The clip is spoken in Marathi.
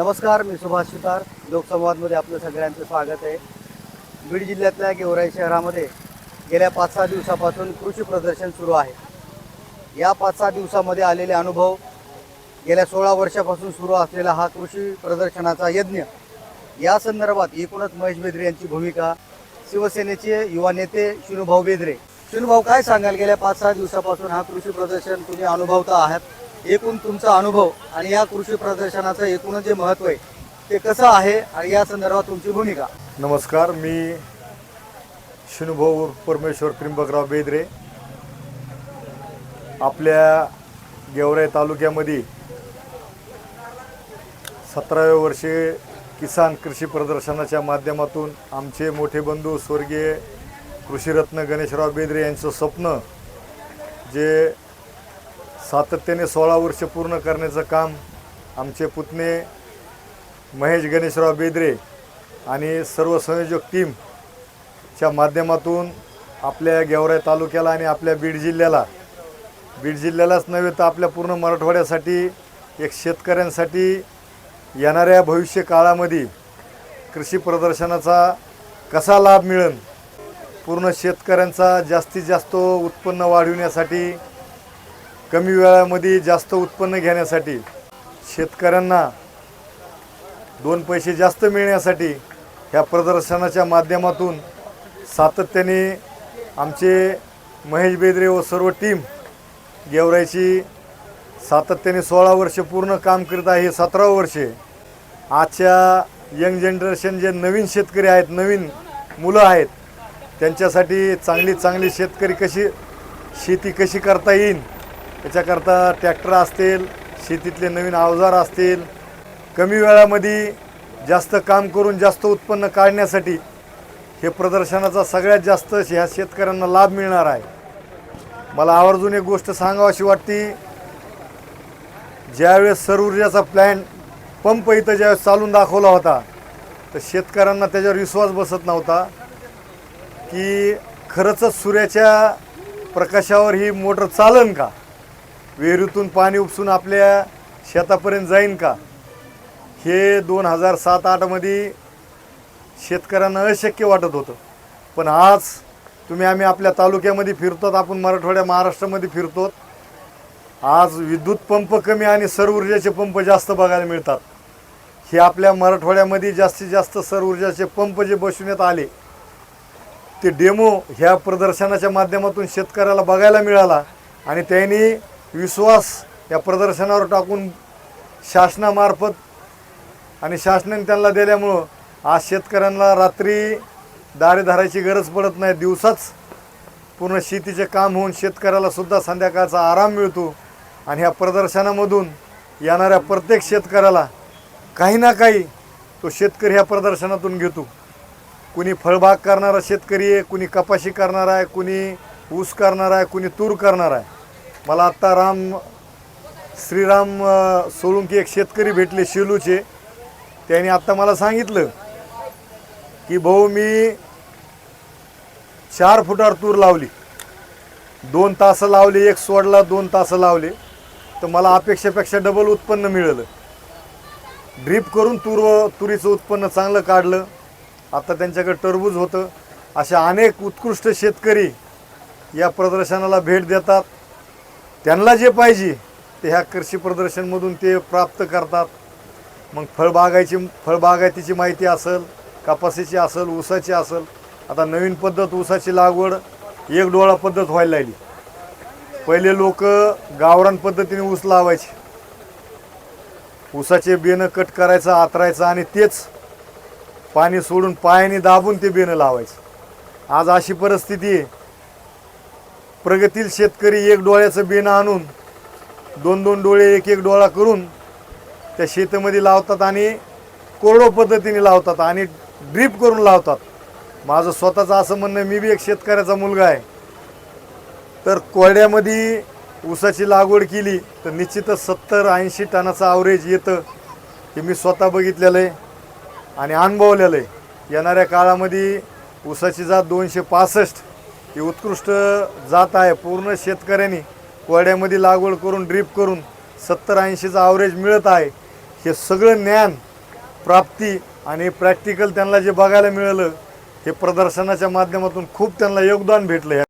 नमस्कार मी सुभाष सुतार लोकसंवादमध्ये आपलं सगळ्यांचं स्वागत आहे. बीड जिल्ह्यातल्या गेवराई शहरामध्ये गेल्या पाच सहा दिवसापासून कृषी प्रदर्शन सुरू आहे. या पाच सहा दिवसामध्ये आलेले अनुभव गेल्या सोळा वर्षापासून सुरू असलेला हा कृषी प्रदर्शनाचा यज्ञ. या संदर्भात एकूणच महेश बेदरे यांची भूमिका शिवसेनेचे युवा नेते शिनुभाऊ बेदरे. शिनुभाऊ काय सांगाल? गेल्या पाच सहा दिवसापासून हा कृषी प्रदर्शन तुम्ही अनुभवता आहात. एकूण तुमचा अनुभव आणि या कृषी प्रदर्शनाचं एकूणच जे महत्त्व आहे ते कसं आहे आणि या संदर्भात तुमची भूमिका? नमस्कार मी शिनुभाऊ परमेश्वर त्रिंबकराव बेदरे. आपल्या गेवराई तालुक्यामध्ये सतराव्या वर्षी किसान कृषी प्रदर्शनाच्या माध्यमातून आमचे मोठे बंधू स्वर्गीय कृषीरत्न गणेशराव बेदरे यांचं स्वप्न जे सातत्याने सोळा वर्ष पूर्ण करण्याचं काम आमचे पुतणे महेश गणेशराव बेदरे आणि सर्व संयोजक टीमच्या माध्यमातून आपल्या गेवराई तालुक्याला आणि आपल्या बीड जिल्ह्याला बीड जिल्ह्यालाच नव्हे तर आपल्या पूर्ण मराठवाड्यासाठी एक शेतकऱ्यांसाठी येणाऱ्या भविष्य काळामध्ये कृषी प्रदर्शनाचा कसा लाभ मिळेल? पूर्ण शेतकऱ्यांचा जास्तीत जास्त उत्पन्न वाढविण्यासाठी कमी वेळामध्ये जास्त उत्पन्न घेण्यासाठी शेतकऱ्यांना दोन पैसे जास्त मिळण्यासाठी ह्या प्रदर्शनाच्या माध्यमातून सातत्याने आमचे महेश बेदरे व सर्व टीम गेवरायची सातत्याने सोळा वर्ष पूर्ण काम करीत आहे. हे सतरावं वर्षे आजच्या यंग जनरेशन जे नवीन शेतकरी आहेत नवीन मुलं आहेत त्यांच्यासाठी चांगली चांगली शेतकरी कशी शेती कशी करता येईल त्याच्याकरता ट्रॅक्टर असतील शेतीतले नवीन अवजार असतील कमी वेळामध्ये जास्त काम करून जास्त उत्पन्न काढण्यासाठी हे प्रदर्शनाचा सगळ्यात जास्त ह्या शेतकऱ्यांना लाभ मिळणार आहे. मला आवर्जून एक गोष्ट सांगावीशी वाटते. ज्यावेळेस सौर ऊर्जाचा प्लॅन पंप इथं ज्यावेळेस चालून दाखवला होता तर शेतकऱ्यांना त्याच्यावर विश्वास बसत नव्हता की खरंच सूर्याच्या प्रकाशावर ही मोटर चालन का? विहिरीतून पाणी उपसून आपल्या शेतापर्यंत जाईन का? हे दोन हजार सात आठमध्ये शेतकऱ्यांना अशक्य वाटत होतं. पण आज तुम्ही आम्ही आपल्या तालुक्यामध्ये फिरतो आपण मराठवाड्या महाराष्ट्रामध्ये फिरतो आज विद्युत पंप कमी आणि सौर ऊर्जाचे पंप जास्त बघायला मिळतात. हे आपल्या मराठवाड्यामध्ये जास्तीत जास्त सौर ऊर्जाचे पंप जे बसवण्यात आले ते डेमो ह्या प्रदर्शनाच्या माध्यमातून शेतकऱ्याला बघायला मिळाला आणि त्यांनी विश्वास या प्रदर्शनावर टाकून शासनामार्फत आणि शासनाने त्यांना दिल्यामुळं आज शेतकऱ्यांना रात्री दारे धरायची गरज पडत नाही. दिवसाच पूर्ण शेतीचे काम होऊन शेतकऱ्यालासुद्धा संध्याकाळचा आराम मिळतो. आणि ह्या प्रदर्शनामधून येणाऱ्या प्रत्येक शेतकऱ्याला काही ना काही तो शेतकरी ह्या प्रदर्शनातून घेतो. कुणी फळबाग करणारा शेतकरी आहे कुणी कपाशी करणार आहे कुणी ऊस करणार आहे कुणी तूर करणार आहे. मला आत्ता राम श्रीराम सोळुंकी एक शेतकरी भेटले शेलूचे. त्यांनी आत्ता मला सांगितलं की भाऊ मी चार फुटावर तूर लावली. दोन तास लावली एक सोडला दोन तास लावले. तर मला अपेक्षेपेक्षा डबल उत्पन्न मिळालं. ड्रीप करून तूर तुरीचं उत्पन्न चांगलं काढलं. आता त्यांच्याकडे टरबूज होतं. अशा अनेक उत्कृष्ट शेतकरी या प्रदर्शनाला भेट देतात. त्यांना जे पाहिजे ते ह्या कृषी प्रदर्शनमधून ते प्राप्त करतात. मग फळबागायची फळबागायतीची माहिती असेल कपाशीची असेल ऊसाची असेल आता नवीन पद्धत ऊसाची लागवड एक डोळा पद्धत व्हायला लागली. पहिले लोक गावरान पद्धतीने ऊस लावायचे. ऊसाचे बेनं कट करायचं आतरायचं आणि तेच पाणी सोडून पायाने दाबून ते बेनं लावायचं. आज अशी परिस्थिती आहे. प्रगतील शेतकरी एक डोळ्याचं बेनं आणून दोन दोन डोळे एक एक डोळा करून त्या शेतामध्ये लावतात आणि कोरडो पद्धतीने लावतात आणि ड्रीप करून लावतात. माझं स्वतःचं असं म्हणणं मी बी एक शेतकऱ्याचा मुलगा आहे. तर कोरड्यामध्ये ऊसाची लागवड केली तर निश्चितच सत्तर ऐंशी टनाचं आवरेज येतं हे मी स्वतः बघितलेलं आहे आणि अनुभवलेलं आहे. येणाऱ्या काळामध्ये ऊसाची जात दोनशे पासष्ट ही उत्कृष्ट जात आहे. पूर्ण शेतकऱ्यांनी कोरड्यामध्ये लागवड करून ड्रीप करून सत्तर ऐंशीचा ॲव्हरेज मिळत आहे. हे सगळं ज्ञान प्राप्ती आणि प्रॅक्टिकल त्यांना जे बघायला मिळालं हे प्रदर्शनाच्या माध्यमातून खूप त्यांना योगदान भेटलं.